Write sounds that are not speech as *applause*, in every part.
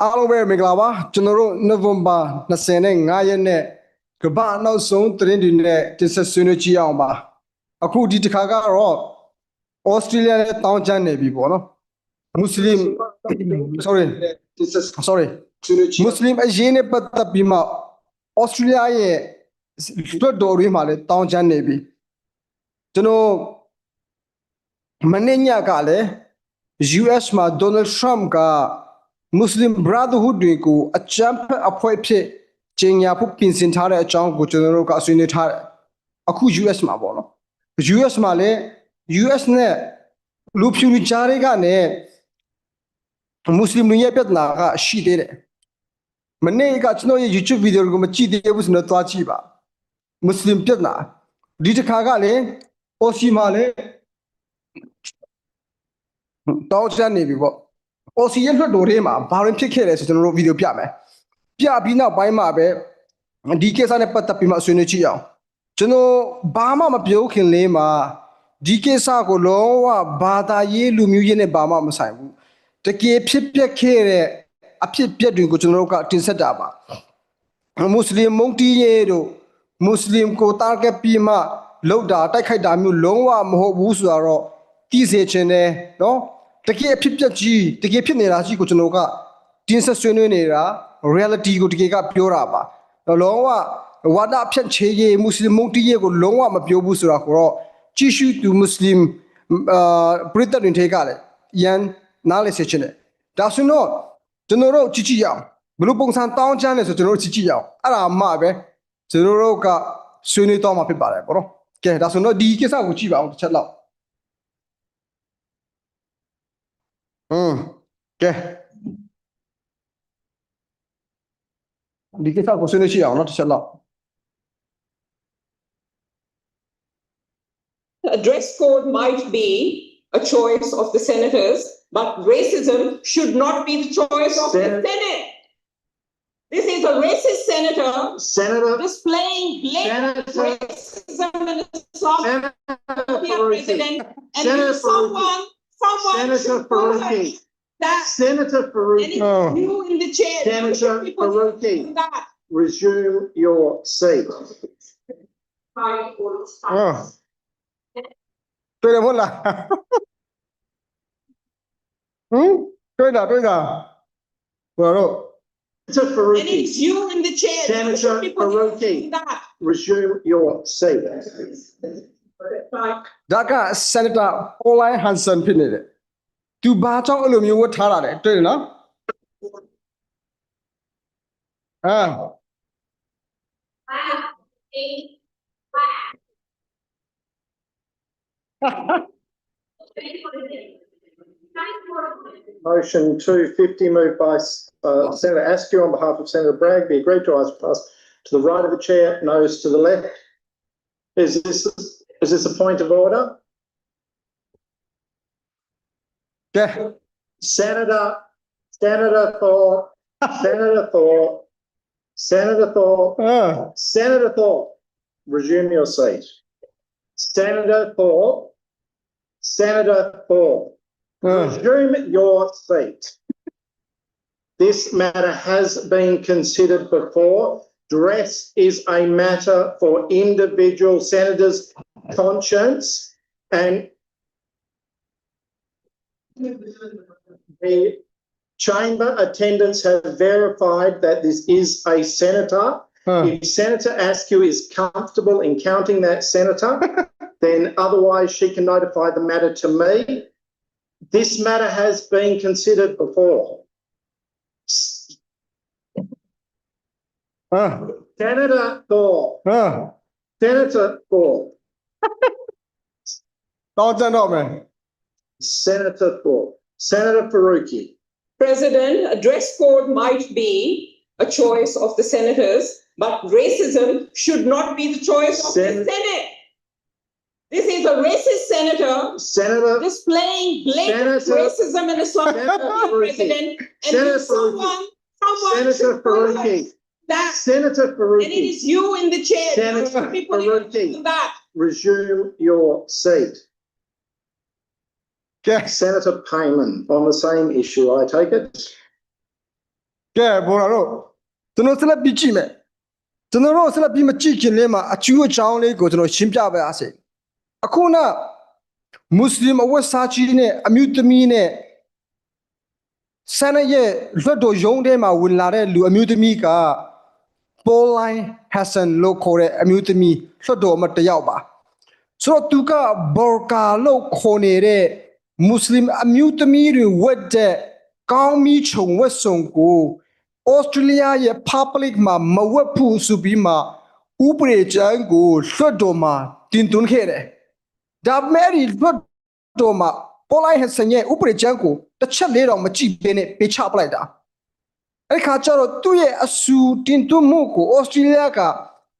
အားလုံးပဲမင်္ဂလာပါကျွန်တော်တို့နိုဝင်ဘာ25ရက်နေ့ကမ္ဘာနောက်ဆုံးသတင်းတွေနဲ့တင်ဆက်ဆွေးနွေးကြည့်အောင်ပါအခုဒီတစ်ခါကတော့ဩစတြေးလျနဲ့တောင်းချမ်းနေပြီပေါ့နော်မွတ်စလင် sorry sorry မွတ်စလင်အရေးနဲ့ပတ်သက်ပြီးမှဩစတြေးလျရဲ့တွတ်တော်တွေမှာလည်းတောင်းချမ်းနေပြီကျွန်တော်မနေ့ညကလည်း US မှာ Donald Trump က Muslim Brotherhood တွေကိုအကြမ်းဖက်အဖွဲ့ဖြစ်ကျင်းညာဖို့ပြင်ဆင်ထားတဲ့အကြောင်းကိုကျွန်တော်တို့ကဆွေးနွေးထားတယ်အခု US မှာပေါ့နော် US မှာလည်း US နဲ့လူဖြူလူကြားတွေကနေမွတ်စလင်တွေရဲ့ပြဿနာကရှိသေးတယ်မနေ့ကကျွန်တော်ရဲ့ YouTube video ကိုမကြည့်သေးဘူးဆိုတော့သွားကြည့်ပါမွတ်စလင်ပြဿနာဒီတစ်ခါကလည်း OC မှာလည်းတောင်းချမ်းနေပြီပေါ့ OC ရဲ့လွှတ်တော်ထဲမှာဘာရင်ဖြစ်ခဲ့လဲဆိုကျွန်တော်တို့ဗီဒီယိုပြမယ်ပြပြီးနောက်ပိုင်းမှာပဲဒီကိစ္စနဲ့ပတ်သက်ပြီးမှဆွေးနွေးကြည့်အောင်ကျွန်တော်ဘာမှမပြောခင်လေးမှာဒီကိစ္စကိုလုံးဝဘာသာရေးလူမျိုးရေးနဲ့ဘာမှမဆိုင်ဘူးတကယ်ဖြစ်ပျက်ခဲ့တဲ့အဖြစ်အပျက်တွေကိုကျွန်တော်တို့ကတင်ဆက်တာပါမွတ်စလင်မုန်တီရဲတို့မွတ်စလင်ကိုတာဂက်ပြီးမှလောက်တာတိုက်ခိုက်တာမျိုးလုံးဝမဟုတ်ဘူးဆိုတော့တည်စေချင်တယ်နော် တကယ်အဖြစ်ပြက်ကြီးတကယ်ဖြစ်နေတာကြီးကိုကျွန်တော်ကတင်းဆက်ဆွေးနွေးနေတာ reality ကိုတကယ်ကပြောတာပါတော့လုံးဝဝါဒဖြန့်ချေရေးမွတ်စလင်မုန်တီးရေးကိုလုံးဝမပြောဘူးဆိုတာကိုတော့ကြည့်ရှုသူမွတ်စလင်အာပရိသတ်တွေထဲကလည်းရန်နားလေစေချင်တယ်ဒါဆိုတော့ကျွန်တော်တို့ကြည့်ကြည့်ရအောင်ဘယ်လိုပုံစံတောင်းချမ်းလဲဆိုကျွန်တော်တို့ကြည့်ကြည့်ရအောင်အဲ့ဒါမှပဲကျွန်တော်တို့ကဆွေးနွေးတော့မှာဖြစ်ပါတယ်ပေါ့နော်ကဲဒါဆိုတော့ဒီကိစ္စကိုကြည့်ပါအောင်တစ်ချက်လောက် อืมကဲဒီကိစ္စကိုဆွေးနွေးကြည့်အောင်နော်တစ်ချက်လောက် A dress code might be a choice of the senators, but racism should not be the choice of the Sen- Senate. This is a racist senator Senator, displaying blatant Senator- racism and Islamophobia, Senator Faruqi, President, and Senator if someone, someone Senator should put Faruqi, that, Senator and Faruqi, it's Oh. you in the chair, you Senator should be putting Faruqi. that. resume your seat. by all အာ sides. တွေ့တယ်မဟုတ်လားဟမ်တွေ့တာတွေ့တာဘာလို့ Senator And it's Faruqi, you in the chair, you Senator should be putting Faruqi. that. resume your seat. ဒါက Senator Pauline Hanson ဖြစ်နေတယ်သူဘာကြောင့်အဲ့လိုမျိုးဝတ်ထားတာလဲတွေ့တယ်နော်အာ Motion two fifty moved by uh, Senator Askew on behalf of Senator Bragg be agreed to. I pass to the right of the chair, nose to the left. Is this, is this a point of order? Yeah, Senator, Senator Thorpe, Senator Thorpe, Senator Thorpe, uh, ah. Senator Thorpe, resume your seat. Senator Thorpe, Senator Thorpe, uh, ah. resume your seat. This matter has been considered before. Dress is a matter for individual senators conscience and the chamber attendants have verified that this is a senator. Huh. If Senator Askew is comfortable in counting that senator, *laughs* then otherwise she can notify the matter to me. This matter has been considered before. Huh. Senator Thorpe. Huh. Senator Thorpe Tawad na man. Senator Paul, Senator Faruqi. President, a dress code might be a choice of the senators, but racism should not be the choice of Sen- the Senate. This is a racist senator Senator, displaying blatant Senator- racism and Senator Faruqi. President. And Senator someone, someone Senator should call Faruqi, that. Senator And it is you in the chair. Senator People Faruqi. that. Resume your seat. ကဲ Senator Payman, on the same issue, I take it. ကဲဘောလာတော့ကျွန်တော်ဆက်လက်ပြီးကြည့်မယ်ကျွန်တော်တို့ဆက်လက်ပြီးမကြည့်ခင်လေးမှာအကျိုးအကြောင်းလေးကိုကျွန်တော်ရှင်းပြပါရစေအခုနမွတ်စလင်အဝတ်စားကြီးနဲ့အမျိုးသမီးနဲ့ဆန်ရဲ့လွတ်တော်ယုံထဲမှာဝင်လာတဲ့လူအမျိုးသမီးက ပိုလိုင်းဟက်ဆန်လို့ခေါ်တဲ့အမျိုးသမီးလွတ်တော်မတစ်ယောက်ပါဆိုတော့သူကဘောကာလို့ခေါ်နေတဲ့မွတ်စလင်အမျိုးသမီးတွေဝတ်တဲ့ကောင်းမီခြုံဝတ်စုံကိုဩစတြေးလျရဲ့ public မှာမဝတ်ဖို့ဆိုပြီးမှဥပဒေကျမ်းကိုလွတ်တော်မှာတင်သွင်းခဲ့တယ်ဒါပေမဲ့ဒီလွတ်တော်မှာပေါ်လိုက်ဟက်ဆန်ရဲ့ဥပဒေကျမ်းကိုတစ်ချက်လေးတော့မကြည့်ဘဲနဲ့ပေးချပလိုက်တာ အဲ့ဒီခါကျတော့သူ့ရဲ့အဆူတင်သွင်းမှုကိုဩစတြေးလျက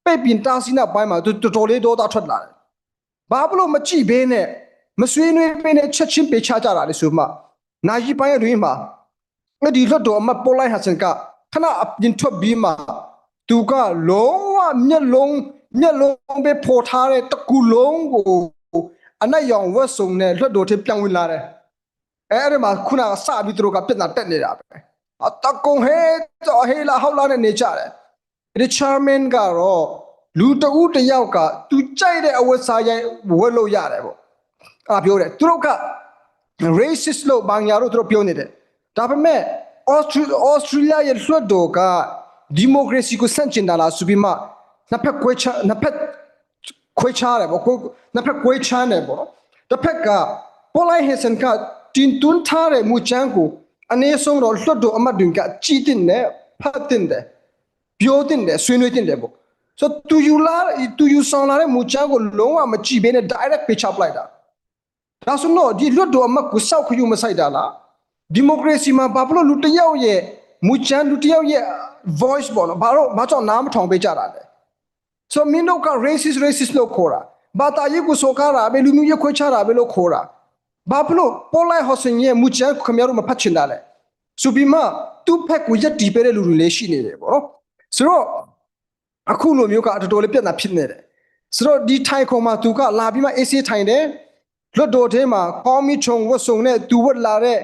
ပိတ်ပင်တားဆီးနောက်ပိုင်းမှာသူတော်တော်လေးဒေါသထွက်လာတယ်ဘာဖြစ်လို့မကြည့်ဘဲနဲ့မဆွေးနွေးဘဲနဲ့ချက်ချင်းပေးချကြတာလေဆိုမှနာယီပိုင်းအတွင်းမှာအဲ့ဒီလွတ်တော်အမပေါ်လိုက်ဟက်ဆန်ကခဏအပြင်ထွက်ပြီးမှသူကလုံးဝမျက်လုံးမျက်လုံးပဲပေါ်ထားတဲ့တစ်ကူလုံးကိုအနက်ရောင်ဝက်စုံနဲ့လွတ်တော်ထပြောင်းဝင်လာတယ်အဲအဲ့ဒီမှာခုနကစပြီးသူတို့ကပြဿနာတက်နေတာပဲ အတကုံဟဲတော့ဟေးလာဟောက်လာနဲ့နေကြတယ်ဒီ chairman ကတော့လူတဦးတစ်ယောက်ကသူကြိုက်တဲ့အဝတ်စားရိုက်ဝတ်လို့ရတယ်ပေါ့အာပြောတယ်သူတို့က racist လို့ဘာညာတို့သူတို့ပြောနေတယ်ဒါပေမဲ့ Australia Australia ရဲ့လွှတ်တော်ကဒီမိုကရေစီကိုဆန့်ကျင်တာလားဆိုပြီးမှနှစ်ဖက်ခွဲခြားနှစ်ဖက်ခွဲခြားတယ်ပေါ့ကိုနှစ်ဖက်ခွဲခြားတယ်ပေါ့နော်တစ်ဖက်ကပေါ်လိုက်ဟက်ဆန်ကတင်တွန်းထားတဲ့မူချမ်းကို အနည်းဆုံးတော့လွတ်တော်အမတ်တွေကကြည်တင်တယ်ဖတ်တင်တယ်ပြောတင်တယ်ဆွေးနွေးတင်တယ်ပေါ့ဆိုတူယူလာတူယူဆောင်လာတဲ့မူချမ်းကိုလုံးဝမကြည့်ဘဲနဲ့ direct ပေးချပလိုက်တာဒါဆိုတော့ဒီလွတ်တော်အမတ်ကိုစောက်ခယူမဆိုင်တာလားဒီမိုကရေစီမှာဘာဖြစ်လို့လူတစ်ယောက်ရဲ့မူချမ်းလူတစ်ယောက်ရဲ့ voice ပေါ့နော်ဘာလို့ဘာကြောင့်နားမထောင်ပေးကြတာလဲဆိုမင်းတို့က racist racist လို့ခေါ်တာဘာသာရေးကိုစော်ကားတာပဲလူမျိုးရေးခွဲခြားတာပဲလို့ခေါ်တာ ဘာဖြစ်လို့ပေါ်လိုက်ဟော့ဆင်ရဲ့မူချမ်းခင်ဗျားတို့မဖတ်ချင်တာလဲဆိုပြီးမှသူ့ဖက်ကိုရက်တီးပေးတဲ့လူတွေလည်းရှိနေတယ်ပေါ့နော်ဆိုတော့အခုလိုမျိုးကအတော်တော်လေးပြဿနာဖြစ်နေတယ်ဆိုတော့ဒီထိုင်ခုံမှာသူကလာပြီးမှ AC ထိုင်တယ်လွတ်တော်ထဲမှာကောင်းမီချုံဝတ်စုံနဲ့သူဝတ်လာတဲ့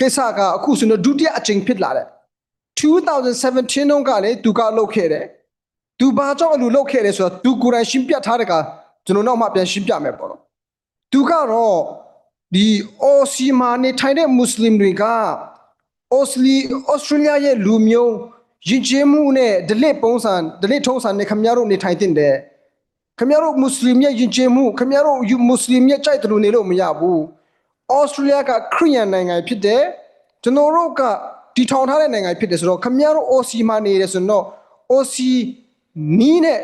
ကိစ္စကအခုဆိုတော့ဒုတိယအကြိမ်ဖြစ်လာတယ်2017တုန်းကလည်းသူကလုပ်ခဲ့တယ်သူဘာကြောင့်အလိုလုပ်ခဲ့လဲဆိုတော့သူကိုယ်တိုင်ရှင်းပြထားတဲ့ကကျွန်တော်နောက်မှပြန်ရှင်းပြမယ်ပေါ့နော်သူကတော့ ဒီအော်စီမာနေထိုင်တဲ့မွတ်စလင်တွေကအော်စလီဩစတြေးလျရဲ့လူမျိုးယဉ်ကျေးမှုနဲ့ဒလစ်ပုံစံဒလစ်ထုံးစံနဲ့ခင်ဗျားတို့နေထိုင်တဲ့တယ်ခင်ဗျားတို့မွတ်စလင်ရဲ့ယဉ်ကျေးမှုခင်ဗျားတို့ယူမွတ်စလင်ရဲ့ကြိုက်တယ်လို့နေလို့မရဘူးဩစတြေးလျကခရီးယန်နိုင်ငံဖြစ်တယ်ကျွန်တော်တို့ကတီထောင်ထားတဲ့နိုင်ငံဖြစ်တယ်ဆိုတော့ခင်ဗျားတို့အော်စီမာနေတယ်ဆိုတော့အော်စီနီးနဲ့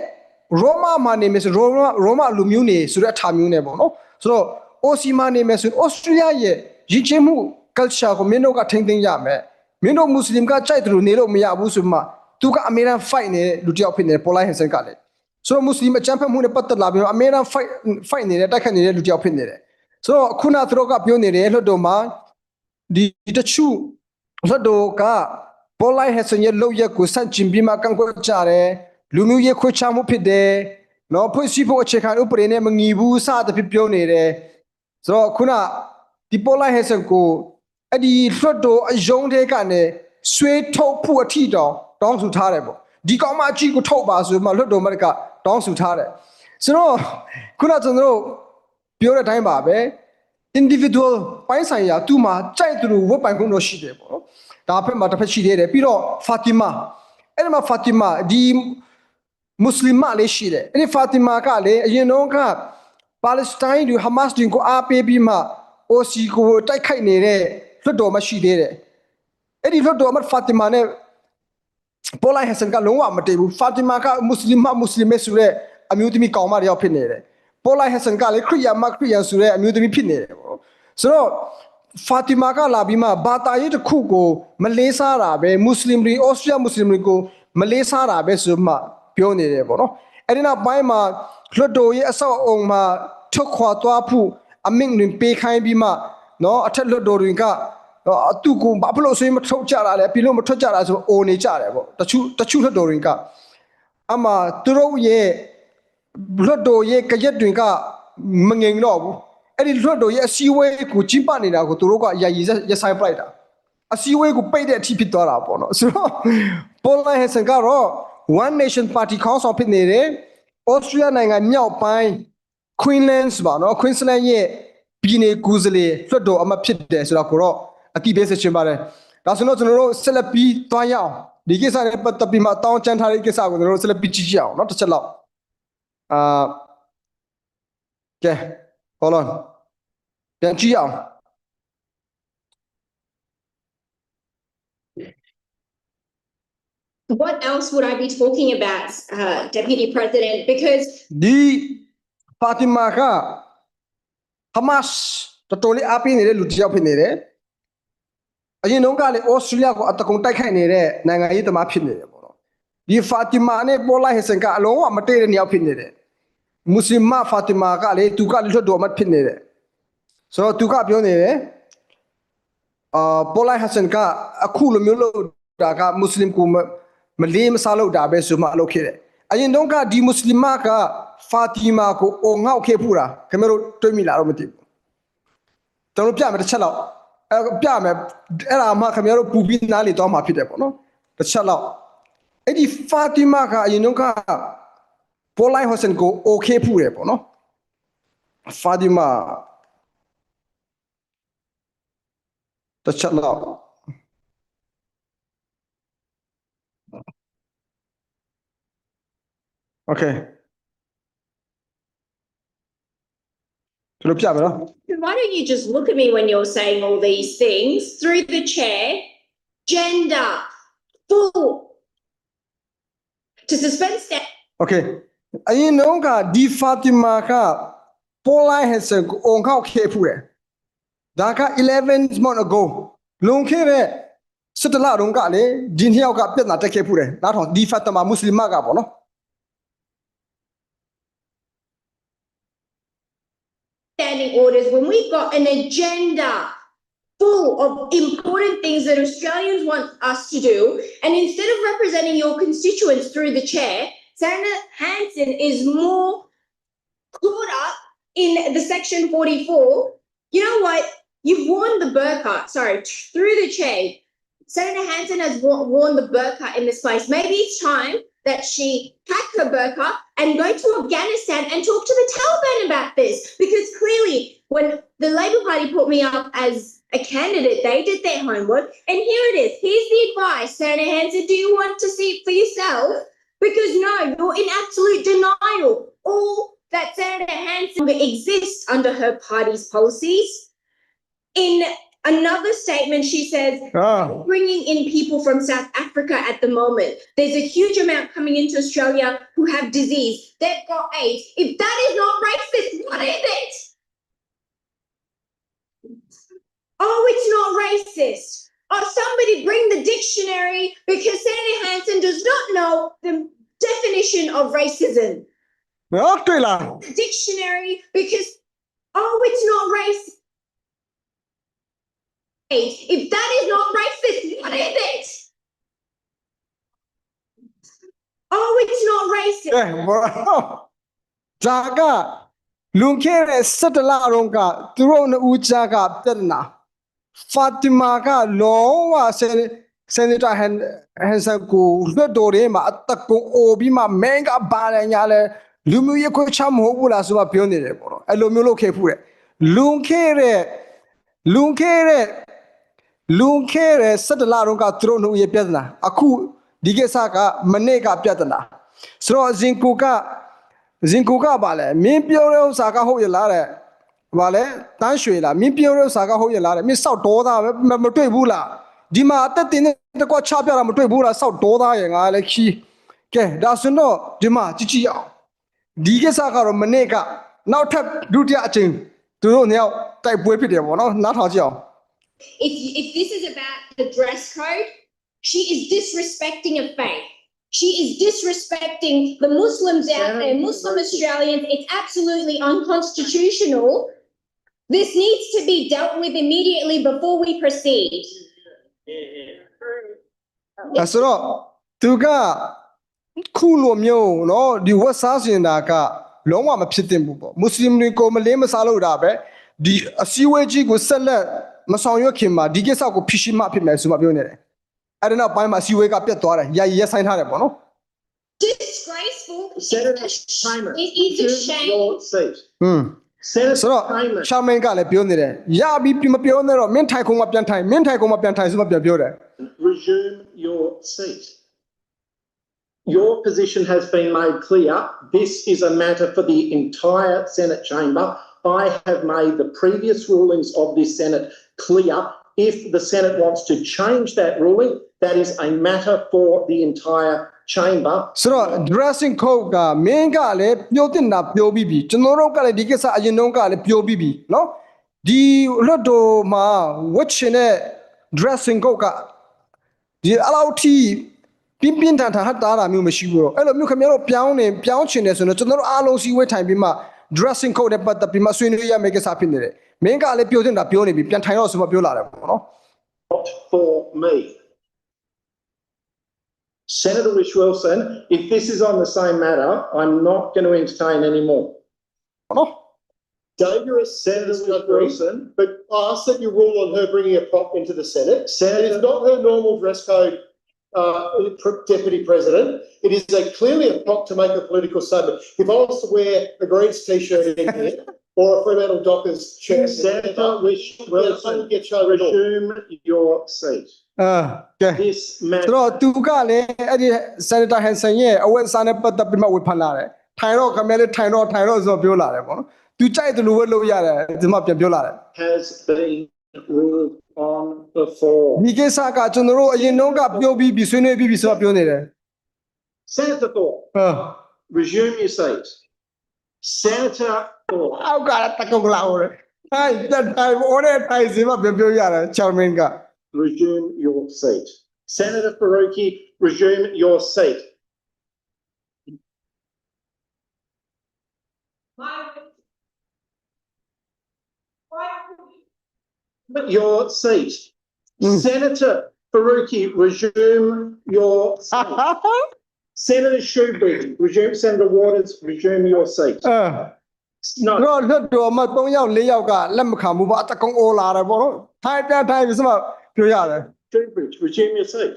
ရောမမှာနေမယ်ဆိုရောမရောမလူမျိုးနေဆိုတဲ့အထာမျိုးနဲ့ပေါ့နော်ဆိုတော့ အိုစီမာနေမယ်ဆိုဩစတြေးလျရဲ့ရည်ချင်းမှု culture ကိုမင်းတို့ကထိန်းသိမ်းရမယ်မင်းတို့မွတ်စလင်ကကြိုက်တယ်လို့နေလို့မရဘူးဆိုမှသူကအမေရိကန် fight နေတဲ့လူတစ်ယောက်ဖြစ်နေတယ်ပေါ်လိုက်ဟန်ဆန်ကလည်းဆိုတော့မွတ်စလင်အကြမ်းဖက်မှုနဲ့ပတ်သက်လာပြီးတော့အမေရိကန် fight fight နေတဲ့တိုက်ခတ်နေတဲ့လူတစ်ယောက်ဖြစ်နေတယ်ဆိုတော့ခုနသူတို့ကပြောနေတယ်လွှတ်တော်မှာဒီတချို့လွှတ်တော်ကပေါ်လိုက်ဟန်ဆန်ရဲ့လောက်ရက်ကိုစန့်ကျင်ပြီးမှကန့်ကွက်ကြတယ်လူမျိုးရေးခွဲခြားမှုဖြစ်တယ်။နော်ဖွဲ့စည်းဖို့အခြေခံဥပဒေနဲ့မငီဘူးစသဖြင့်ပြောနေတယ်။ ဆိုတော့ခုနဒီပေါ်လိုက်ဟက်ဆန်ကိုအဲ့ဒီလွှတ်တော်အယုံတဲ့ကနေဆွေးထုတ်ဖို့အထီတောင်တောင်းဆိုထားတယ်ပေါ့။ဒီကောင်မအကြီးကိုထုတ်ပါဆိုမှလွှတ်တော်မကတောင်းဆိုထားတယ်။ဆိုတော့ခုနကျွန်တော်တို့ပြောတဲ့အတိုင်းပါပဲ individual ပိုင်းဆိုင်ရာသူ့မှာကြိုက်သူလိုဝတ်ပိုင်ခွင့်တော့ရှိတယ်ပေါ့နော်။ဒါဖက်မှာတစ်ဖက်ရှိသေးတယ်ပြီးတော့ Fatima အဲ့ဒီမှာ Fatima ဒီမွတ်စလင်မလေးရှိတယ်အဲ့ဒီဖာတီမာကလည်းအရင်တော့က ပါလက်စတိုင်းတွေဟမတ်တွေကိုအားပေးပြီးမှအိုစီကိုတိုက်ခိုက်နေတဲ့လွှတ်တော်မရှိသေးတယ်အဲ့ဒီလွှတ်တော်မှာဖာတီမာနဲ့ပေါ်လိုက်ဟဆန်ကလုံးဝမတည်ဘူးဖာတီမာကမွတ်စလင်မမွတ်စလင်မဲဆိုတဲ့အမျိုးသမီးကောင်မတယောက်ဖြစ်နေတယ်ပေါ်လိုက်ဟဆန်ကလည်းခရီးယာန်မခရီးယာန်ဆိုတဲ့အမျိုးသမီးဖြစ်နေတယ်ပေါ့ဆိုတော့ဖာတီမာကလာပြီးမှဘာသာရေးတစ်ခုကိုမလေးစားတာပဲမွတ်စလင်တွေဩစတြေးလျမွတ်စလင်တွေကိုမလေးစားတာပဲဆိုမှပြောနေတယ်ပေါ့နော်အဲ့ဒီနောက်ပိုင်းမှာ လွတ်တော်ရဲ့အဆောက်အအုံမှာထုတ်ခွာသွားဖို့အမိန့်တွင်ပေးခိုင်းပြီးမှနော်အထက်လွတ်တော်တွင်ကနော်အတူကိုဘာဖြစ်လို့ဆိုရင်မထုတ်ကြတာလဲပြီးလို့မထွက်ကြတာဆိုအိုနေကြတယ်ပေါ့တချို့တချို့လွတ်တော်တွင်ကအမှသူတို့ရဲ့လွတ်တော်ရဲ့ကြရက်တွင်ကမငြိမ်တော့ဘူးအဲ့ဒီလွတ်တော်ရဲ့အစည်းအဝေးကိုကျင်းပနေတာကိုသူတို့ကရည်ရည်ရဆိုင်ပလိုက်တာအစည်းအဝေးကိုပိတ်တဲ့အထိဖြစ်သွားတာပေါ့နော်ဆိုတော့ပေါ်လိုင်းဟက်ဆန်ကတော့ one nation party ခေါင်းဆောင်ဖြစ်နေတယ် ဩစတြေးလျနိုင်ငံမြောက်ပိုင်း Queensland ပါနော် Queensland ရဲ့ပြည်နယ်ကူးစလေလွှတ်တော်အမတ်ဖြစ်တယ်ဆိုတော့ကိုတော့အတိပေးဆက်ရှင်ပါတယ်ဒါဆိုတော့ကျွန်တော်တို့ဆက်လက်ပြီးသွားရအောင်ဒီကိစ္စနဲ့ပတ်သက်ပြီးမှအတောင်းချမ်းထားတဲ့ကိစ္စကိုကျွန်တော်တို့ဆက်လက်ပြီးကြည့်ကြအောင်နော်တစ်ချက်လောက်အာကဲ hold on ပြန်ကြည့်အောင် What else would I be talking about, uh, Deputy President? Because ဒီဖာတီမာကဟမတ်တော်တော်လေးအားပေးနေတဲ့လူတစ်ယောက်ဖြစ်နေတယ်အရင်တုန်းကလေဩစတြေးလျကိုအတကုံတိုက်ခိုက်နေတဲ့နိုင်ငံရေးသမားဖြစ်နေတယ်ပေါ့နော်ဒီဖာတီမာနဲ့ပေါ်လိုက်ဟက်ဆန်ကအလုံးဝမတည့်တဲ့နေရာဖြစ်နေတယ်မွတ်စလင်မဖာတီမာကလေသူကလွတ်တော်မဖြစ်နေတယ်ဆိုတော့သူကပြောနေတယ်အာပေါ်လိုက်ဟက်ဆန်ကအခုလိုမျိုးလို့ဒါကမွတ်စလင်ကို မလေးမစားလောက်တာပဲဆိုမှအလုပ်ခဲ့တယ်အရင်တုန်းကဒီမွတ်စလင်မကဖာတီမာကိုအော်ငေါက်ခဲ့ဖူးတာခင်ဗျားတို့တွေးမိလားတော့မသိဘူးကျွန်တော်ပြမယ်တစ်ချက်လောက်အဲပြမယ်အဲ့ဒါမှခင်ဗျားတို့ပူပြီးနားလေတော့မှဖြစ်တယ်ပေါ့နော်တစ်ချက်လောက်အဲ့ဒီဖာတီမာကအရင်တုန်းကပိုလိုက်ဟိုဆန်ကိုအိုကေဖူးတယ်ပေါ့နော်ဖာတီမာတစ်ချက်လောက် Okay ဒီလိုပြမယ်နော် Why don't you just look at me when you're saying all these things through the chair gender full to suspend step Okay အရင်တော့ကဒီဖာတီမာကပေါ်လိုက်ဟဲ့စကုံခောက်ခဲ့ဖူးတယ်ဒါက11 month ago လွန်ခဲ့တဲ့စစ်တလတုန်းကလေဒီနှစ်ယောက်ကပြဿနာတက်ခဲ့ဖူးတယ်နောက်ထောင်ဒီဖတ်တမာမွတ်စလင်မကပေါ့နော် standing orders when we've got an agenda full of important things that Australians want us to do. And instead of representing your constituents through the chair, Senator Hanson is more caught up in the section 44. You know what? You've worn the burqa, sorry, through the chair. Senator Hanson has wo- worn the burqa in this place. Maybe it's time that she pack her burqa and go to Afghanistan and talk to the Taliban about this. Because clearly, when the Labor Party put me up as a candidate, they did their homework. And here it is. Here's the advice, Senator Hanson. Do you want to see it for yourself? Because no, you're in absolute denial. All that Senator Hanson exists under her party's policies. In Another statement, she says, oh. bringing in people from South Africa at the moment. There's a huge amount coming into Australia who have disease. They've got AIDS. If that is not racist, what is it? Oh, it's not racist. Oh, somebody bring the dictionary because Sandy Hansen does not know the definition of racism. The dictionary because, oh, it's not racist. If that is not racist, what is it? Oh, it's not racist. အဲဘောဒါကလွန်ခဲ့တဲ့17လတုန်းကသူတို့နှစ်ဦးကြားကပြဿနာဖာတီမာကလုံးဝဆယ်ဆယ်နီတာဟန်ဟန်ဆန်ကိုလွတ်တော်ထဲမှာအတကုံအိုပြီးမှမင်းကဘာလဲညာလဲလူမျိုးရေးခွဲခြားမဟုတ်ဘူးလားဆိုမှပြောနေတယ်ပေါ့နော်အဲ့လိုမျိုးလုပ်ခဲ့ဖူးတယ်လွန်ခဲ့တဲ့လွန်ခဲ့တဲ့ လွန်ခဲ့တဲ့17လတုန်းကသူတို့နှစ်ဦးရဲ့ပြဿနာအခုဒီကိစ္စကမနေ့ကပြဿနာဆိုတော့ဇင်ကိုကဇင်ကိုကပါလဲမင်းပြောတဲ့ဥစ္စာကဟုတ်ရလားတဲ့ဘာလဲတန်းရွှေလားမင်းပြောတဲ့ဥစ္စာကဟုတ်ရလားတဲ့မင်းစောက်တော်သားပဲမမတွေ့ဘူးလားဒီမှာအသက်တင်တဲ့တကွာချပြတာမတွေ့ဘူးလားစောက်တော်သားရဲ့ငါလည်းခီးကဲဒါဆိုတော့ဒီမှာကြည့်ကြည့်အောင်ဒီကိစ္စကတော့မနေ့ကနောက်ထပ်ဒုတိယအချိန်သူတို့နှစ်ယောက်တိုက်ပွဲဖြစ်တယ်ပေါ့နော်နားထောင်ကြည့်အောင် If, if this is about the dress code, she is disrespecting a faith. She is disrespecting the Muslims out there, Muslim Australians. It's absolutely unconstitutional. This needs to be dealt with immediately before we proceed. အဲဆိုတော့သူကခုလိုမျိုးเนาะဒီဝက်စားစင်တာကလုံးဝမဖြစ်သင့်ဘူးပေါ့မွတ်စလင်တွေကိုမလင်းမစားလို့တာပဲဒီအစည်းအဝေးကြီးကိုဆက်လက် မဆောင်ရွက်ခင်မှာဒီကိစ္စကိုဖြစ်ရှိမှဖြစ်မယ်ဆိုမှပြောနေတယ်အဲ့ဒါနောက်ပိုင်းမှာစီဝေးကပြတ်သွားတယ်ယာယီရက်ဆိုင်ထားတယ်ပေါ့နော် Disgraceful. Senator It's a sh- Kramer, It is a resume shame. your seat. ဟွန်း Senator ဆိုတော့ Kramer, ရှာမန်ကလည်းပြောနေတယ်ရပြီးမပြောနဲ့တော့မင်းထိုင်ခုံမှာပြန်ထိုင်မင်းထိုင်ခုံမှာပြန်ထိုင်ဆိုမှပြန်ပြောတယ် resume your seat. Your position has been made clear. This is a matter for the entire Senate chamber. I have made the previous rulings of this Senate clear. If the Senate wants to change that ruling, that is a matter for the entire chamber. ဆိုတော့ dressing code ကမင်းကလည်းပြောတင်တာပြောပြီးပြီကျွန်တော်တို့ကလည်းဒီကိစ္စအရင်တုန်းကလည်းပြောပြီးပြီเนาะဒီလွတ်တော်မှာဝတ်ချင်တဲ့ dressing code ကဒီအလောက်ထိပြင်းပြင်းထန်ထန်ဟတ်တာတာမျိုးမရှိဘူးတော့အဲ့လိုမျိုးခင်ဗျားတို့ပြောင်းနေပြောင်းချင်တယ်ဆိုတော့ကျွန်တော်တို့အားလုံးစီဝေးထိုင်ပြီးမှ dressing code နဲ့ပတ်သက်ပြီးမှဆွေးနွေးရမယ့်ကိစ္စဖြစ်နေတယ် မင်းကလည်းပြောတင်တာပြောနေပြီပြန်ထိုင်တော့ဆိုမှပြောလာတယ်ပေါ့နော် not for me. Senator Rich Wilson, if this is on the same matter, I'm not going to entertain anymore. ပေါ့နော် dangerous, Senator Senator Rich Wilson, but I ask that you rule on her bringing a prop into the Senate. It is Senator, not her normal dress code, uh, pr- Deputy President. It is a clearly a prop to make a political statement. If I was to wear a Greens t-shirt in here *laughs* or a Fremantle Dockers shirt, Senator Rich I Wilson, would get shown at all. resume your seat. အာကဲ This ဆို matter, တော့သူကလည်းအဲ့ဒီ Senator Hanson ရဲ့အဝတ်အစားနဲ့ပတ်သက်ပြီးမှဝေဖန်လာတယ်ထိုင်တော့ခမဲလေးထိုင်တော့ထိုင်တော့ဆိုတော့ပြောလာတယ်ပေါ့နော်သူကြိုက်တယ်လို့ပဲလုပ်ရတယ်ဒီမှာပြန်ပြောလာတယ် has been ruled on before. ဒီကိစ္စကကျွန်တော်တို့အရင်တော့ကပြောပြီးပြီဆွေးနွေးပြီးပြီဆိုတော့ပြောနေတယ် Senator Thorpe, ဟာ resume your seat. Senator Thorpe, အောက်ကတကုတ်လာဟိုတယ်ဟိုင်းတက်ထိုင်အော်တဲ့ထိုင်စီမှပြန်ပြောရတယ်ချာမင်းက resume your seat. Senator Faruqi, resume your seat. Your seat. Mm. Senator Faruqi, resume your seat. *laughs* Senator Shoebridge, resume, Senator Waters, resume your seat. အဲ No, တော့လွတ်တော်မှာ3ယောက်4ယောက်ကလက်မခံဘူးပေါ့အတကုံအော်လာတယ်ပေါ့နော်ထိုင်ပြန်ထိုင်ပြီးစမှပြောရတယ် Shoebridge, resume your seat.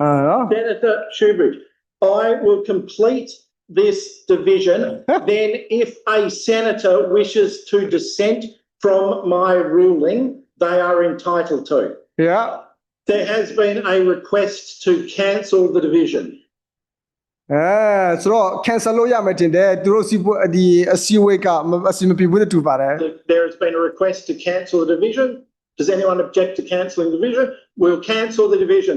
အာနော် Senator Shoebridge, I will complete this division. *laughs* Then if a senator wishes to dissent from my ruling, they are entitled to. yeah There has been a request to cancel the division. အဲဆိုတော့ cancel လုပ်ရမယ်တင်တယ်သူတို့စီပွဒီအစီအဝေးကမအစီမပြေဘူးတဲ့တူပါတယ် There has been a request to cancel the division. Does anyone object to cancelling the division? We'll cancel the division.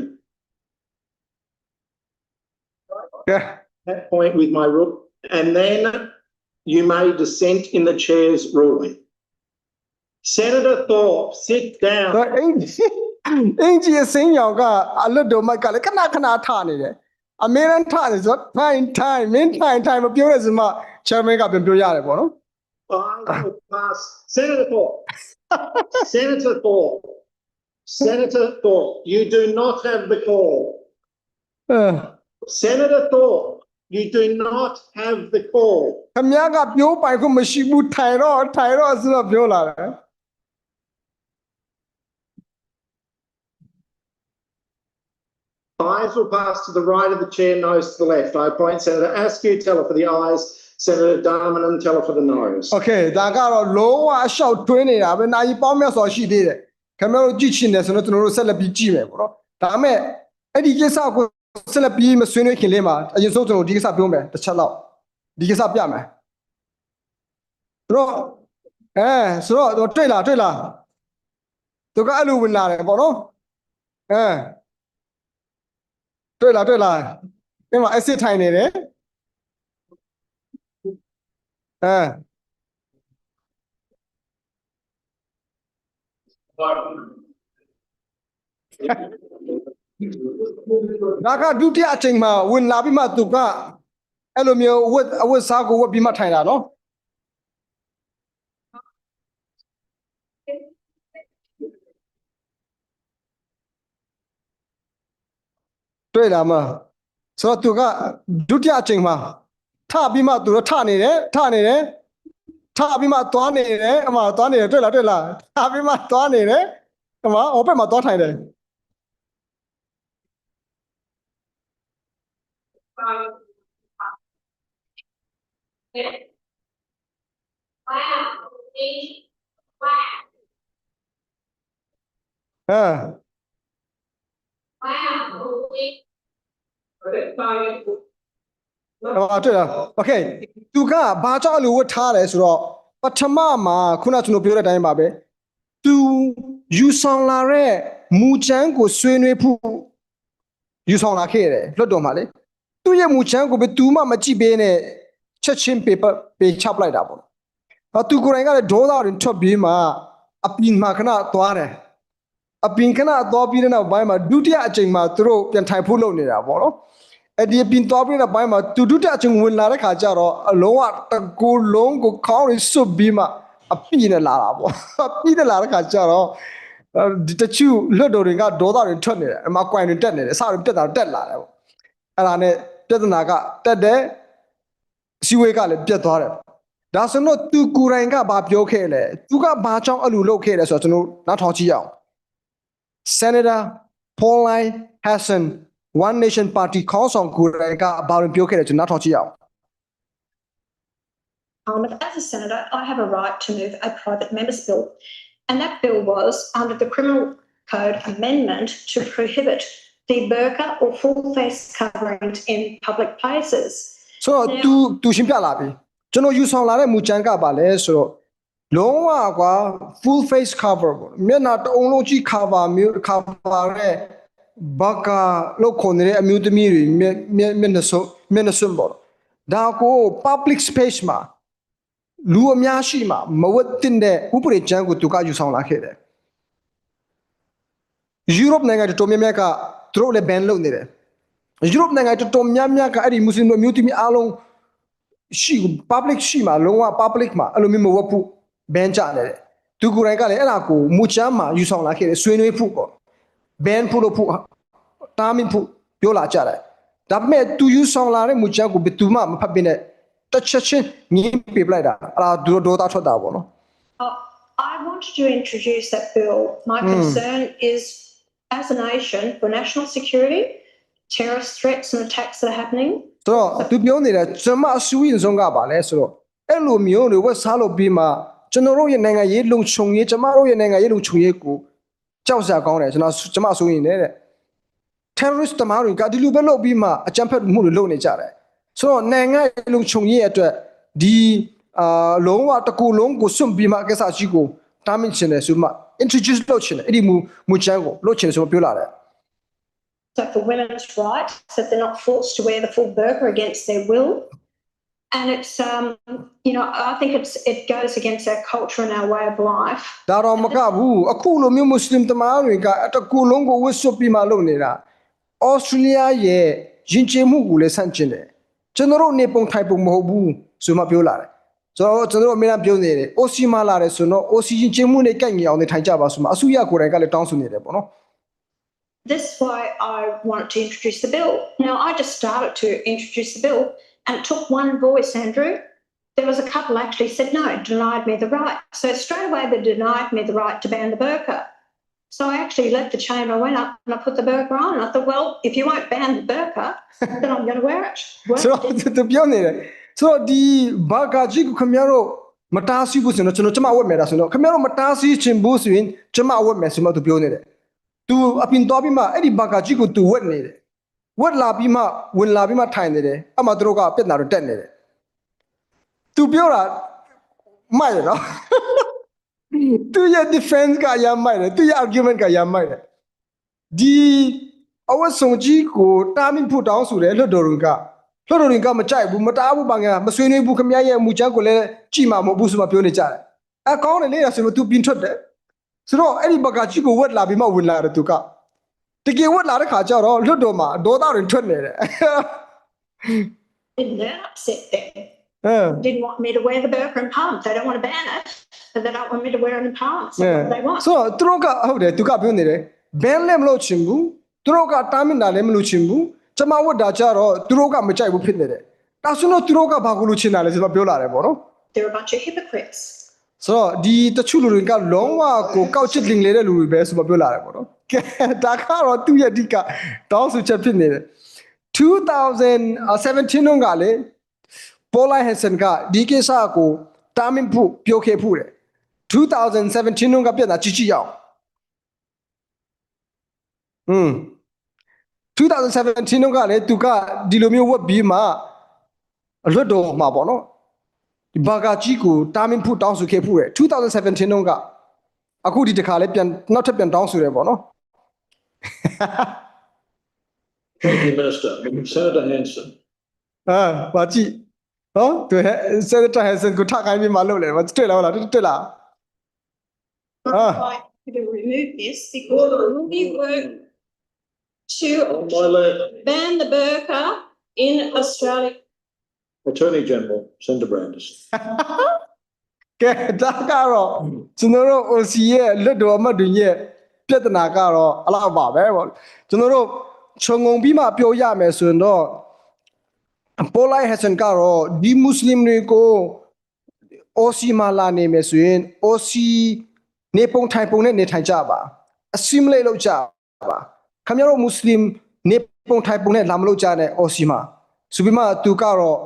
ကဲ That point with my rule, and then you may dissent in the chair's ruling. Senator Thorpe, sit ဆို down. တော့အင်ဂျီအင်ဂျီအစင်းရောင်ကအလွတ်တော်မကလည်းခဏခဏထနေတယ် *laughs* အမေရန်ထနေဆိုတော့ time time မင်း time time မပြောရစမှ chairman ကပြန်ပြောရတယ်ပေါ့နော် I will pass. Senator Thorpe. Senator Thorpe. Senator Thorpe, you do not have the call. အဲ Senator Thorpe, you do not have the call. ခမည်းကပြောပိုင်ခွင့်မရှိဘူးထိုင်တော့ထိုင်တော့ဆိုတော့ပြောလာတယ် Ayes will pass to the right of the chair, nose to the left. I appoint Senator Askew, teller for the ayes, Senator Darmanin, teller for the nose. Okay ဒါကတော့လုံးဝအလျှောက်တွင်းနေတာပဲနိုင်ပေါင်းမြတ်စွာရှိသေးတယ်ခင်ဗျားတို့ကြည့်ချင်တယ်ဆိုတော့ကျွန်တော်တို့ဆက်လက်ပြီးကြည့်မယ်ပေါ့နော်ဒါပေမဲ့အဲ့ဒီကိစ္စကိုဆက်လက်ပြီးမဆွေးနွေးခင်လေးမှာအရင်ဆုံးကျွန်တော်ဒီကိစ္စပြောမယ်တစ်ချက်လောက်ဒီကိစ္စပြမယ်ဆိုတော့အဲဆိုတော့တွေ့လားတွေ့လားသူကအဲ့လိုဝင်လာတယ်ပေါ့နော်အဲ တွေ့လားတွေ့လားဒီမှာ exit ထိုင်နေတယ်အဲဒါကဒုတိယအချိန်မှာဝင်လာပြီးမှသူကအဲ့လိုမျိုးအဝတ်အဝတ်စားကိုဝတ်ပြီးမှထိုင်တာနော် တွေ့လားမဆိုတော့သူကဒုတိယအချိန်မှာထပြီးမှသူတော့ထနေတယ်ထနေတယ်ထားပြီးမှသွားနေတယ်အမသွားနေတယ်တွေ့လားတွေ့လားထားပြီးမှသွားနေတယ်အမဟိုဘက်မှာသွားထိုင်တယ်ဟမ် Okay, fine. ဟောတွေ့လားโอเคသူကဘာကြောင့်အလိုဝတ်ထားလဲဆိုတော့ပထမမှာခုနကျွန်တော်ပြောတဲ့အတိုင်းပါပဲသူယူဆောင်လာတဲ့မူချမ်းကိုဆွေးနွေးဖို့ယူဆောင်လာခဲ့တယ်လွတ်တော်မှာလေသူ့ရဲ့မူချမ်းကိုပဲသူမှမကြည့်ပေးနဲ့ချက်ချင်း paper ပေးချပလိုက်တာပေါ့နော်ဟာသူကိုယ်တိုင်ကလည်းဒေါသတွေထွက်ပြီးမှအပင်မှာခဏသွားတယ် အပင်ခဏသွားပြီးတဲ့နောက်ပိုင်းမှာဒုတိယအကြိမ်မှာသူတို့ပြန်ထိုင်ဖို့လုပ်နေတာပေါ့နော်အဲ့ဒီပင်သွားပြီးတဲ့ဘိုင်းမှာတူတူတဲ့အချင်းဝင်လာတဲ့ခါကျတော့အလုံးဝတကူလုံးကိုခေါင်းရစွတ်ပြီးမှအပြည့်နဲ့လာတာပေါ့အပြည့်နဲ့လာတဲ့ခါကျတော့အဲဒီတချူလွတ်တော်တွေကဒေါသတွေထွက်နေတယ်အမကွိုင်တွေတက်နေတယ်အစတွေတက်တာတက်လာတယ်ပေါ့အဲ့ဒါနဲ့ပြဿနာကတက်တယ်စီဝေးကလည်းပြတ်သွားတယ်ဒါဆိုတော့သူကိုယ်တိုင်ကဘာပြောခဲ့လဲသူကဘာကြောင့်အဲ့လိုလုပ်ခဲ့လဲဆိုတော့ကျွန်တော်နောက်ထောင်ကြည့်ရအောင် Senator Pauline Hassan One Nation Party ခေါင်းဆောင်ကိုယ်တိုင်ကဘာလို့ပြောခဲ့လဲကျွန်တော်နောက်ထောင်ကြည့်ရအောင် Parliament, as a senator, I have a right to move a private member's bill. And that bill was under the Criminal Code Amendment to prohibit the burqa or full face covering in public places. ဆိုတော့ तू तू ရှင်းပြလာပြီကျွန်တော်ယူဆောင်လာတဲ့မူချမ်းကပါလဲဆိုတော့ လုံးဝကွာ full face cover ပေါ့မျက်နှာတအုံလုံးကြီး cover မျိုး cover တဲ့ဘာကာလို့ခေါ်နေတဲ့အမျိုးသမီးတွေမျက်မျက်မျက်နှာစုံမျက်နှာစုံပေါ့ဒါကို public space မှာလူအများရှိမှာမဝတ်တင်တဲ့ဥပဒေချမ်းကိုသူကယူဆောင်လာခဲ့တယ်ယူရိုပနိုင်ငံတော်တော်များများကသူတို့လည်း ban လုပ်နေတယ်ယူရိုပနိုင်ငံတော်တော်များများကအဲ့ဒီမွတ်စလင်တို့အမျိုးသမီးအားလုံးရှိ public ရှိမှာလုံးဝ public မှာအဲ့လိုမျိုးမဝတ်ဖို့ ban ချနေတယ်သူကိုယ်တိုင်ကလည်းအဲ့ဒါကိုမူချမ်းမှာယူဆောင်လာခဲ့တယ်ဆွေးနွေးဖို့ပေါ့ ban ဖို့လို့ဖို့တာမင်ဖို့ပြောလာကြတယ်ဒါပေမဲ့သူယူဆောင်လာတဲ့မူချမ်းကိုဘယ်သူမှမဖတ်ပြနဲ့တစ်ချက်ချင်းငင်းပြပလိုက်တာအဲ့ဒါဒူဒေါတာထွက်တာပေါ့နော် Uh, I wanted to introduce that bill. My Hmm. concern is, as a nation, for national security, terrorist threats and attacks that are happening. ဆိုတော့သူပြောနေတဲ့ကျွန်မအစူရင်ဆုံးကပါလဲဆိုတော့အဲ့လိုမျိုးတွေဝက်စားလို့ပြီးမှ ကျွန်တော်တို့ရဲ့နိုင်ငံရေးလုံခြုံရေးကျမတို့ရဲ့နိုင်ငံရေးလုံခြုံရေးကိုကြောက်စရာကောင်းတယ်ကျွန်တော်ကျမအစူရင်နေတဲ့ terrorist တမားတွေကဒီလိုပဲလုပ်ပြီးမှအကြမ်းဖက်မှုတွေလုပ်နေကြတယ်ဆိုတော့နိုင်ငံရေးလုံခြုံရေးအတွက်ဒီအာလုံးဝတစ်ခုလုံးကိုစွန့်ပြီးမှကိစ္စကြီးကိုတားမြစ်ချင်တယ်ဆိုမှ introduce လုပ်ချင်တယ်အဲ့ဒီမူမူချမ်းကိုလုပ်ချင်တယ်ဆိုမှပြောလာတယ် So for women's rights, that they're not forced to wear the full burqa against their will. And it's, um, you know, I think it's it goes against our culture and our way of life. ဒါတော့မကဘူးအခုလိုမျိုးမွတ်စလင်တမားတွေကအတကူလုံးကိုဝတ်စွပ်ပြီးမှလုပ်နေတာဩစတြေးလျရဲ့ယဉ်ကျေးမှုကိုလည်းဆန့်ကျင်တယ်ကျွန်တော်တို့နေပုံထိုင်ပုံမဟုတ်ဘူးဆိုမှပြောလာတယ်ကျွန်တော်ကျွန်တော်တို့အမြဲတမ်းပြောနေတယ်အိုစီမလာတယ်ဆိုတော့အိုစီယဉ်ကျေးမှုနဲ့ကိုက်ညီအောင်နေထိုင်ကြပါဆိုမှအစုရကိုယ်တိုင်ကလည်းတောင်းဆိုနေတယ်ပေါ့နော် This is why I wanted to introduce the bill. Now, I just started to introduce the bill, and it took one voice, Andrew. There was a couple actually said no, denied me the right. So straight away they denied me the right to ban the burqa. So I actually left the chamber, went up and I put the burqa on. I thought, well, if you won't ban the burqa, then I'm going to wear it. Well, ဆိုတော့သူပြောနေတယ်ဆိုတော့ဒီဘာကာကြီးကိုခင်ဗျားတို့မတားဆီးဘူးဆိုရင်တော့ကျွန်တော်ကျမဝတ်မယ်ဒါဆိုတော့ခင်ဗျားတို့မတားဆီးချင်ဘူးဆိုရင်ကျမဝတ်မယ်ဆိုမှသူပြောနေတယ်သူအပြင်သွားပြီးမှအဲ့ဒီဘာကာကြီးကိုသူဝတ်နေတယ် ဝတ်လာပြီးမှဝင်လာပြီးမှထိုင်နေတယ်အမှသူတို့ကပြက်နာတော့တက်နေတယ်သူပြောတာမိုက်ရနော်သူရဲ့ defense ကရမ်းမိုက်တယ်သူရဲ့ argument ကရမ်းမိုက်တယ်ဒီအဝတ်ဆောင်ကြီးကိုတားမြစ်ဖို့တောင်းဆိုတယ်လွတ်တော်တွေကလွှတ်တော်တွေကမကြိုက်ဘူးမတားဘူးပါငယ်မဆွေးနွေးဘူးခမရရဲ့အမူချမ်းကိုလည်းကြည်မှာမဟုတ်ဘူးဆိုမှပြောနေကြတယ်အကောင်းတယ်လေဒါဆိုတော့ तू ပြင်ထွက်တယ်ဆိုတော့အဲ့ဒီဘကကြီးကိုဝက်လာပြီးမှဝင်လာတယ်သူက တကယ်ဝက်လာတဲ့ခါကျတော့လွှတ်တော်မှာဒေါသတွေထွက်နေတယ် didn't that upset them? အဲ Didn't want me to wear the burqa in Parliament. They don't want to ban it, but they don't want me to wear it in Parliament. So what do they want? ဆိုတော့သူတို့ကဟုတ်တယ်သူကပြောနေတယ်ဘန်လည်းမလို့ချင်ဘူးသူတို့ကတားမြစ်တာလည်းမလို့ချင်ဘူးကျမဝတ်တာကြတော့သူတို့ကမကြိုက်ဘူးဖြစ်နေတယ်ဒါဆိုတော့သူတို့ကဘာကိုလို့ချင်တာလဲဆိုတော့ပြောလာတယ်ပေါ့နော် they're a bunch of hypocrites. ဆိုတော့ဒီတချို့လူတွေကလုံးဝကိုကောက်ချစ်လင်လေတဲ့လူတွေပဲဆိုမပြောလာတယ်ပေါ့နော်ကဲဒါကတော့သူ့ရဲ့အဓိကတောင်းဆိုချက်ဖြစ်နေတယ်2017တုန်းကလေပေါ်လိုက်ဟက်ဆန်ကဒီကိစ္စကိုတာမင်ဖို့ပြောခဲ့ဖို့တယ်2017တုန်းကပြတ်တာကြည့်ကြည့်ရအောင်อืม2017တုန်းကလေသူကဒီလိုမျိုးဝက်ပြီးမှအလွတ်တော်မှာပေါ့နော် ဒီဘာဂါကြီးကိုတာမင်ဖို့တောင်းဆိုခဲ့ဖို့ရယ်2017တုန်းကအခုဒီတစ်ခါလဲပြန်နောက်ထပ်ပြန်တောင်းဆိုတယ်ပေါ့နော် Thank you, Minister. Senator Hanson. အာဘာကြည့်ဟောသူဟဲ့စက်တာဟက်ဆန်ကိုထခိုင်းပြီးမှလုပ်လေမတွေ့လားဟုတ်လားတွေ့လား Ah. Like to remove this because we work to On my left, ban the burqa in Australia. Attorney General, Senator Brandis. ကဲဒါကတော့ကျွန်တော်တို့ OC ရဲ့လွတ်တော်အမတ်တွေရဲ့ပြဿနာကတော့အလောက်ပါပဲပေါ့ကျွန်တော်တို့ခြုံငုံပြီးမှပြောရမယ်ဆိုရင်တော့ပိုလိုက်ဟက်ဆန်ကတော့ဒီမွတ်စလင်တွေကို OC မှာလာနေမယ်ဆိုရင် OC နေပုံထိုင်ပုံနဲ့နေထိုင်ကြပါ assimilate လုပ်ကြပါခင်ဗျားတို့မွတ်စလင်နေပုံထိုင်ပုံနဲ့လာမလုပ်ကြနဲ့ OC မှာဆိုပြီးမှသူကတော့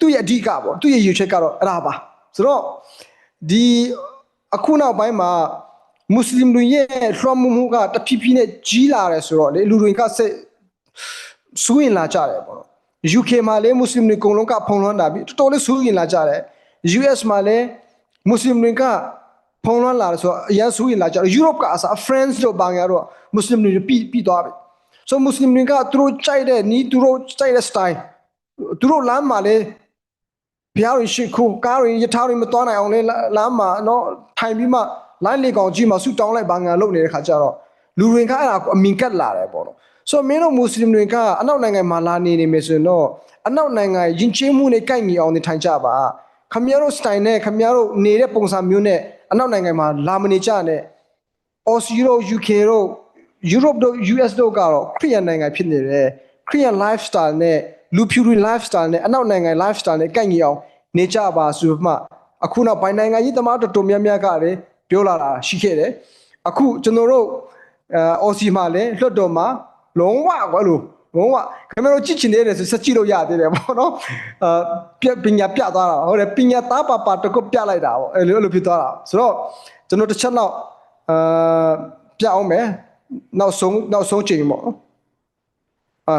သူ့ရဲ့အဓိကပေါ့သူ့ရဲ့ရည်ရွယ်ချက်ကတော့အဲ့ဒါပါဆိုတော့ဒီအခုနောက်ပိုင်းမှာမွတ်စလင်တွေရဲ့လွှမ်းမိုးမှုကတဖြည်းဖြည်းနဲ့ကြီးလာတယ်ဆိုတော့လေလူတွေကစိတ်စူးရင်လာကြတယ်ပေါ့နော် UK မှာလည်းမွတ်စလင်တွေအကုန်လုံးကဖုံလွှမ်းတာပြီတော်တော်လေးစူးရင်လာကြတယ် US မှာလည်းမွတ်စလင်တွေကဖုံလွှမ်းလာတယ်ဆိုတော့အရင်စူးရင်လာကြတယ် Europe ကအစား France တို့ဘာငါတော့မွတ်စလင်တွေပြီးပြီးသွားပြီဆိုမွတ်စလင်တွေကသူတို့ကြိုက်တဲ့နီးသူတို့ကြိုက်တဲ့ style သူတို့လမ်းမှာလည်း ဘုရားတွေရှိခိုးကားတွေယထာတွေမသွားနိုင်အောင်လဲလမ်းမှာနော်ထိုင်ပြီးမှလိုင်းလေကောင်ကြီးမှာဆူတောင်းလိုက်ဘာငါလုပ်နေတဲ့ခါကျတော့လူတွေကအဲ့ဒါအမင်ကတ်လာတယ်ပေါ့နော်ဆိုတော့မင်းတို့မွတ်စလင်တွေကအနောက်နိုင်ငံမှာလာနေနေမယ်ဆိုရင်တော့အနောက်နိုင်ငံယဉ်ကျေးမှုနဲ့ကိုက်ညီအောင်နေထိုင်ကြပါခမရတို့စတိုင်နဲ့ခမရတို့နေတဲ့ပုံစံမျိုးနဲ့အနောက်နိုင်ငံမှာလာမနေကြနဲ့ Aussie တို့ UK တို့ Europe တို့ US တို့ကတော့ခရီးယန်နိုင်ငံဖြစ်နေတယ်ခရီးယန် lifestyle နဲ့ လူဖြူတွေ lifestyle နဲ့အနောက်နိုင်ငံ lifestyle နဲ့ကိုက်ညီအောင်နေကြပါဆိုမှအခုနောက်ပိုင်းနိုင်ငံကြီးသမားတော်တော်များများကလည်းပြောလာတာရှိခဲ့တယ်အခုကျွန်တော်တို့အဲ Aussie မှာလည်းလွတ်တော်မှာလုံးဝကွာလို့လုံးဝခင်ဗျားတို့ကြည့်ချင်တယ်ဆိုစက်ကြည့်လို့ရသေးတယ်ပေါ့နော်အာပြပညာပြသွားတာဟုတ်တယ်ပညာသားပါပါတကုတ်ပြလိုက်တာပေါ့အဲလိုလိုဖြစ်သွားတာဆိုတော့ကျွန်တော်တစ်ချက်တော့အာပြအောင်မယ်နောက်ဆုံးနောက်ဆုံးချိန်ပေါ့နော်အာ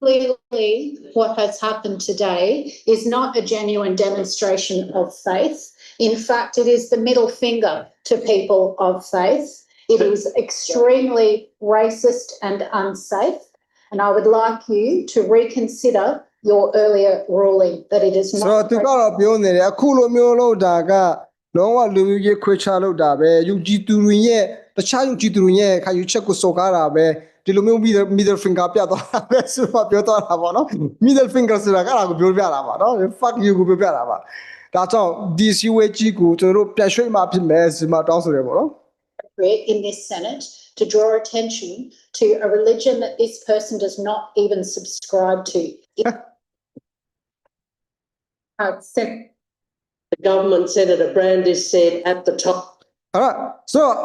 Clearly, what has happened today is not a genuine demonstration of faith. In fact, it is the middle finger to people of faith. It is extremely racist and unsafe. And I would like you to reconsider your earlier ruling that it is ဆိုတော့ not. သူကတော့ပြောနေတယ်အခုလိုမျိုးလို့ဒါကလုံးဝလူမျိုးရေးခွဲခြားလို့တာပဲယူကြည်သူတွေရဲ့ တခြားယူကြည်သူတွေရဲ့ခါယူချက်ကိုစော်ကားတာပဲဒီလိုမျိုး middle middle finger ပြသွားတာပဲဆိုတော့ပြောသွားတာပေါ့နော် middle finger ဆိုတာကအဲ့ဒါကိုပြောပြတာပါနော် fuck you ကိုပြောပြတာပါဒါကြောင့်ဒီစီဝဲကြီးကိုကျွန်တော်တို့ပြန်ရွှေ့မှဖြစ်မယ်ဆိုမှတောင်းဆိုတယ်ပေါ့နော် appropriate in this Senate to draw attention to a religion that this person does not even subscribe to. *laughs* Uh, Sen- The government, Senator Brandis said at the top, အဲ့ဒါဆိုတော့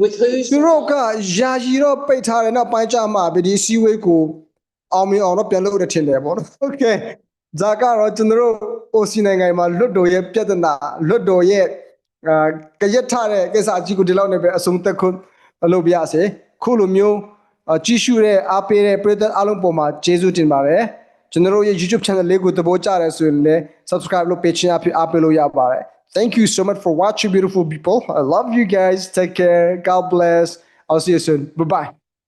with whose သူတို့ကယာယီတော့ပိတ်ထားတယ်နောက်ပိုင်းကျမှဗဒီစီဝေးကိုအောင်မြင်အောင်တော့ပြန်လုပ်ရထင်တယ်ပေါ့နော်။ Okay ဇာကတော့ကျွန်တော်တို့ OC နိုင်ငံမှာလွတ်တော်ရဲ့ပြဿနာလွတ်တော်ရဲ့အာကြရက်ထတဲ့ကိစ္စအကြီးကိုဒီလောက်နဲ့ပဲအဆုံးသတ်ခွင့်လုပ်ပြရစေ။ခုလိုမျိုးအာကြီးရှုတဲ့အားပေးတဲ့ပြည်သက်အားလုံးပေါ်မှာကျေးဇူးတင်ပါတယ်။ကျွန်တော်တို့ရဲ့ YouTube channel လေးကိုသဘောကျတယ်ဆိုရင်လည်း subscribe လုပ်ပေးချင်အဖြစ်အားပေးလို့ရပါတယ်။ Thank you so much for watching beautiful people. I love you guys. Take care. God bless. I'll see you soon. Bye bye.